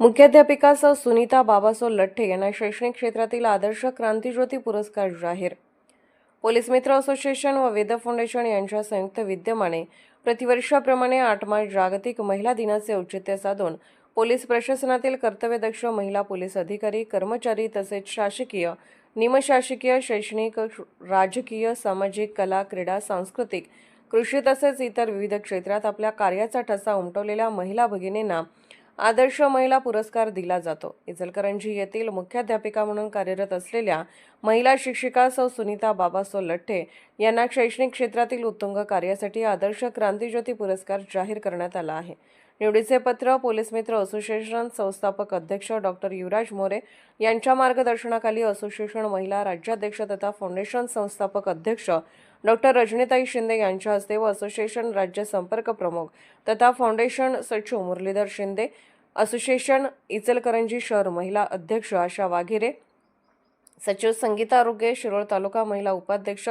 मुख्याध्यापिका सौ सुनीता बाबासो लठ्ठे यांना शैक्षणिक क्षेत्रातील आदर्श क्रांतीज्योती पुरस्कार जाहीर. पोलीस मित्र असोसिएशन व वेद फाउंडेशन यांच्या संयुक्त विद्यमाने प्रतिवर्षाप्रमाणे आठ मार्च जागतिक महिला दिनाचे औचित्य साधून पोलीस प्रशासनातील कर्तव्यदक्ष महिला पोलीस अधिकारी कर्मचारी तसेच शासकीय निमशासकीय शैक्षणिक राजकीय सामाजिक कला क्रीडा सांस्कृतिक कृषी तसेच इतर विविध क्षेत्रात आपल्या कार्याचा ठसा उमटवलेल्या महिला भगिनींना आदर्श महिला पुरस्कार दिला जातो. इचलकरंजी येथील मुख्याध्यापिका म्हणून कार्यरत असलेल्या महिला शिक्षिका सौ सुनीता बाबासो लठ्ठे यांना शैक्षणिक क्षेत्रातील उत्तुंग कार्यासाठी आदर्श क्रांतीज्योती पुरस्कार जाहीर करण्यात आला आहे. निवडीचे पत्र पोलीस मित्र असोसिएशन संस्थापक अध्यक्ष डॉक्टर युवराज मोरे यांच्या मार्गदर्शनाखाली असोसिएशन महिला राज्याध्यक्ष तथा फाउंडेशन संस्थापक अध्यक्ष डॉक्टर रजनीताई शिंदे यांच्या हस्ते व असोसिएशन राज्य संपर्क प्रमुख तथा फाउंडेशन सचिव मुरलीधर शिंदे असोसिएशन इचलकरंजी शहर महिला अध्यक्ष आशा वाघेरे सचिव संगीता आरोग्य शिरोळ तालुका महिला उपाध्यक्ष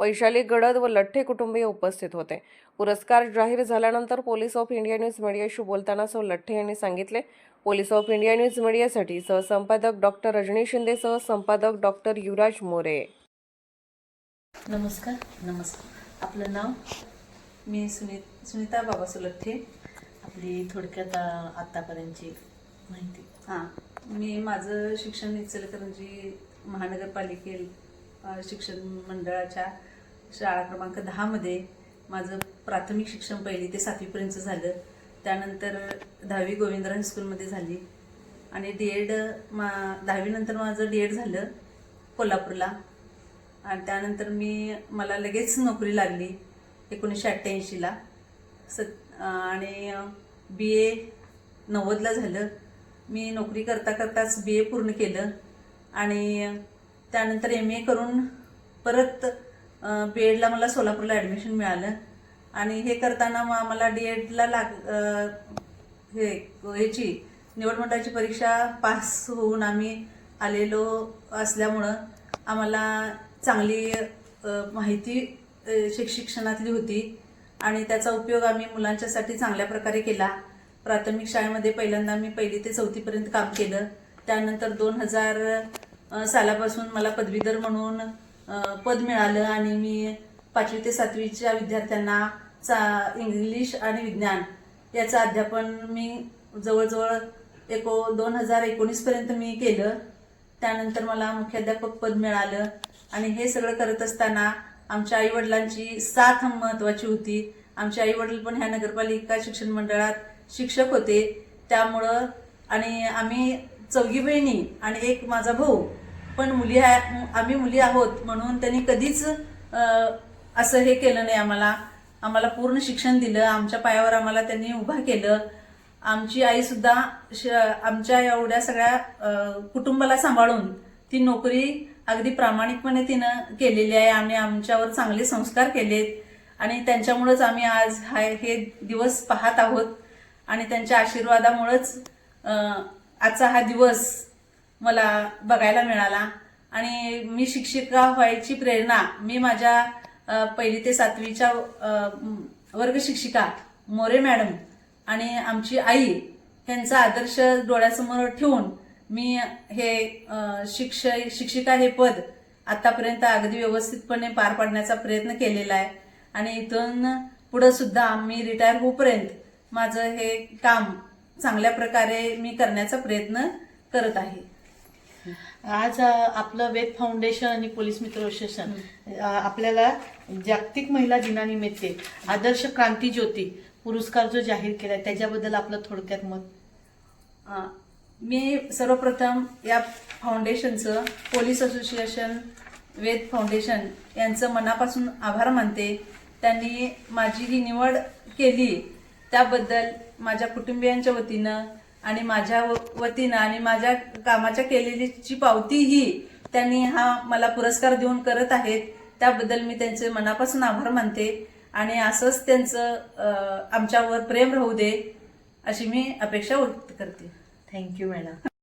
वैशाली गडद व लठ्ठे कुटुंबीय उपस्थित होते. पुरस्कार जाहीर झाल्यानंतर पोलीस ऑफ इंडिया न्यूज मीडियाशी बोलताना सौ लठ्ठे यांनी सांगितले पोलीस ऑफ इंडिया न्यूज मीडियासाठी सहसंपादक डॉक्टर रजनी शिंदे सह संपादक डॉक्टर युवराज मोरे. नमस्कार नमस्कार. आपलं नाव मी सुनीत सुनीता बाबा सुलठ्ठे आपली थोडक्यात आत्तापर्यंतची माहिती. हां. मी माझं शिक्षण इचलकरंजी महानगरपालिके शिक्षण मंडळाच्या शाळा क्रमांक दहामध्ये माझं प्राथमिक शिक्षण पहिली ते सातवीपर्यंत झालं. त्यानंतर दहावी गोविंदराव हायस्कूलमध्ये झाली. आणि डी एड मा दहावीनंतर माझं डी एड झालं कोल्हापूरला. आणि त्यानंतर मी मला लगेच नोकरी लागली एकोणीसशे अठ्ठ्याऐंशीला. स आणि बी ए नव्वदला झालं. मी नोकरी करता करताच बी ए पूर्ण केलं. आणि त्यानंतर एम ए करून परत बी एडला मला सोलापूरला ॲडमिशन मिळालं. आणि हे करताना मग आम्हाला डी एडला लाग हे ह्याची निवड मंडळाची परीक्षा पास होऊन आम्ही आलेलो असल्यामुळं आम्हाला चांगली माहिती शिक्षणातली होती. आणि त्याचा उपयोग आम्ही मुलांच्यासाठी चांगल्या प्रकारे केला. प्राथमिक शाळेमध्ये पहिल्यांदा मी पहिली ते चौथीपर्यंत काम केलं. त्यानंतर दोन हजार सालापासून मला पदवीधर म्हणून पद मिळालं आणि मी पाचवी ते सातवीच्या विद्यार्थ्यांना चा इंग्लिश आणि विज्ञान याचं अध्यापन मी जवळजवळ एको दोन हजार एकोणीसपर्यंत मी केलं. त्यानंतर मला मुख्याध्यापक पद मिळालं आणि हे सगळं करत असताना आमच्या आईवडिलांची साथ महत्वाची होती. आमचे आईवडील पण ह्या नगरपालिका शिक्षण मंडळात शिक्षक होते. त्यामुळं आणि आम्ही चौघी बहिणी आणि एक माझा भाऊ पण मुली आहे आम्ही मुली आहोत म्हणून त्यांनी कधीच असं हे केलं नाही आम्हाला. आम्हाला पूर्ण शिक्षण दिलं. आमच्या पायावर आम्हाला त्यांनी उभा केलं. आमची आईसुद्धा श- आमच्या एवढ्या सगळ्या कुटुंबाला सांभाळून ती नोकरी अगदी प्रामाणिकपणे तिनं केलेली आहे. आम्ही आमच्यावर चांगले संस्कार केलेत. आणि त्यांच्यामुळंच आम्ही आज हाय हे दिवस पाहत आहोत. आणि त्यांच्या आशीर्वादामुळंच आजचा हा दिवस मला बघायला मिळाला. आणि मी शिक्षिका व्हायची प्रेरणा मी माझ्या पहिली ते सातवीच्या वर्ग शिक्षिका मोरे मॅडम आणि आमची आई यांचा आदर्श डोळ्यासमोर ठेवून मी हे शिक्ष शिक्षिका हे पद आतापर्यंत अगदी व्यवस्थितपणे पार पाडण्याचा प्रयत्न केलेला आहे. आणि इथून पुढं सुद्धा मी रिटायर होईपर्यंत माझं हे काम चांगल्या प्रकारे मी करण्याचा प्रयत्न करत आहे. आज आपलं वेद फाउंडेशन आणि पोलीस मित्र असोसिएशन आपल्याला जागतिक महिला दिनानिमित्त आदर्श क्रांती ज्योती पुरस्कार जो जाहीर केलाय त्याच्याबद्दल आपलं थोडक्यात मत? मी सर्वप्रथम या फाउंडेशनचं पोलीस असोसिएशन वेद फाउंडेशन यांचं मनापासून आभार मानते. त्यांनी माझी ही निवड केली त्याबद्दल माझ्या कुटुंबियांच्या वतीनं आणि माझ्या व- वतीनं आणि माझ्या कामाच्या केलेलीची पावती ही त्यांनी हा मला पुरस्कार देऊन करत आहेत. त्याबद्दल मी त्यांचे मनापासून आभार मानते आणि असंच त्यांचं आमच्यावर प्रेम राहू दे अशी मी अपेक्षा व्यक्त करते. Thank you madam